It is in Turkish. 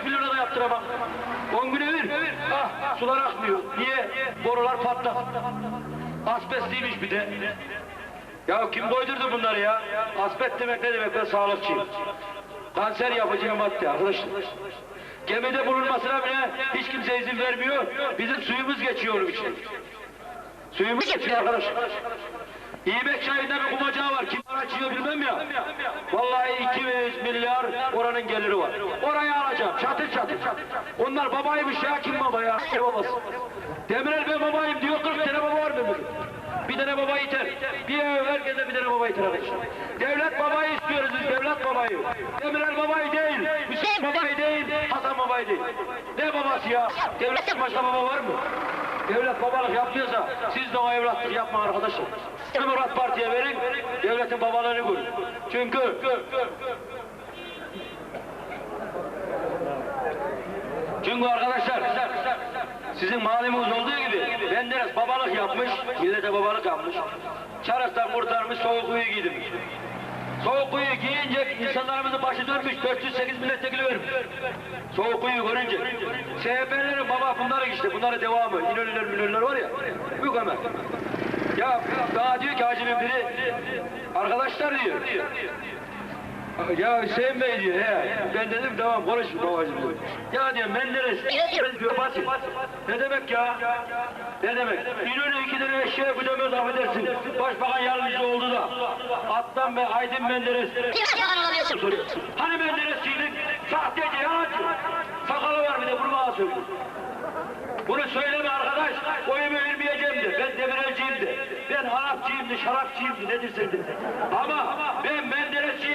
5 milyona da yaptıramam. 10 güne bir. Ah sular akmıyor. Niye? Borular patlak. Asbestliymiş bir de. Ya kim koydurdu bunları ya? Asbest demek ne demek? Ben sağlıkçıyım. Kanser yapıcı madde arkadaşlar. Gemide bulunmasına bile hiç kimse izin vermiyor. Bizim suyumuz geçiyor onun için. Suyumuz geçiyor arkadaşlar. İbek çayında bir kumacağı var. Kim açıyor bilmem ya. Vallahi 200 milyar oranın geliri var. Orayı alacağım. Çatır çatır. Onlar babaymış ya. Kim baba ya? Ne babası? Demirel ben babayım diyor. 40 tane baba var memleket. Bir tane baba yeter. Bir ev herkese bir tane baba yeter. Devlet babayı istiyoruz biz. Devlet babayı. Demirel babayı değil. Hüseyin babayı değil. Hasan babayı değil. Ne babası ya? Devletten başka baba var mı? Devlet babalık yapmıyorsa siz de o evlatlık yapma arkadaşlar. Demokrat Parti'ye verin, devletin babalığını görün. Çünkü çünkü arkadaşlar sizin malumuz olduğu gibi Menderes babalık yapmış, millete babalık yapmış. Çaras'tan kurtarmış, soğuk kuyu giydirmiş. Soğuk kuyu giyince insanlarımızın başı dönmüş, 408 milletvekili vermiş. Soğuk kuyu görünce. CHP'lerin baba bunları işte, bunları devamı. İnönüler, minönüler var ya, bu kadar. Ya daha diyor ki hacının biri, arkadaşlar diyor. Ya Hüseyin Bey diyor he. Ben dedim tamam konuş babacığım diyor. Ya diyor Menderes diyor basit. Ne demek ya? Ne demek? İnönü iki tane eşeğe güdemez affedersin. Başbakan yardımcısı oldu da. Atlan be Aydın Menderes. Hani Menderesçiydik? Sahteci yalancı. De bunu söyleme arkadaş. Oyumu vermeyeceğim. Ben demirelciyim de. Ben Arapçıyım de, şarapçıyım de. Nedir sen de. Ama ben Menderesçiyim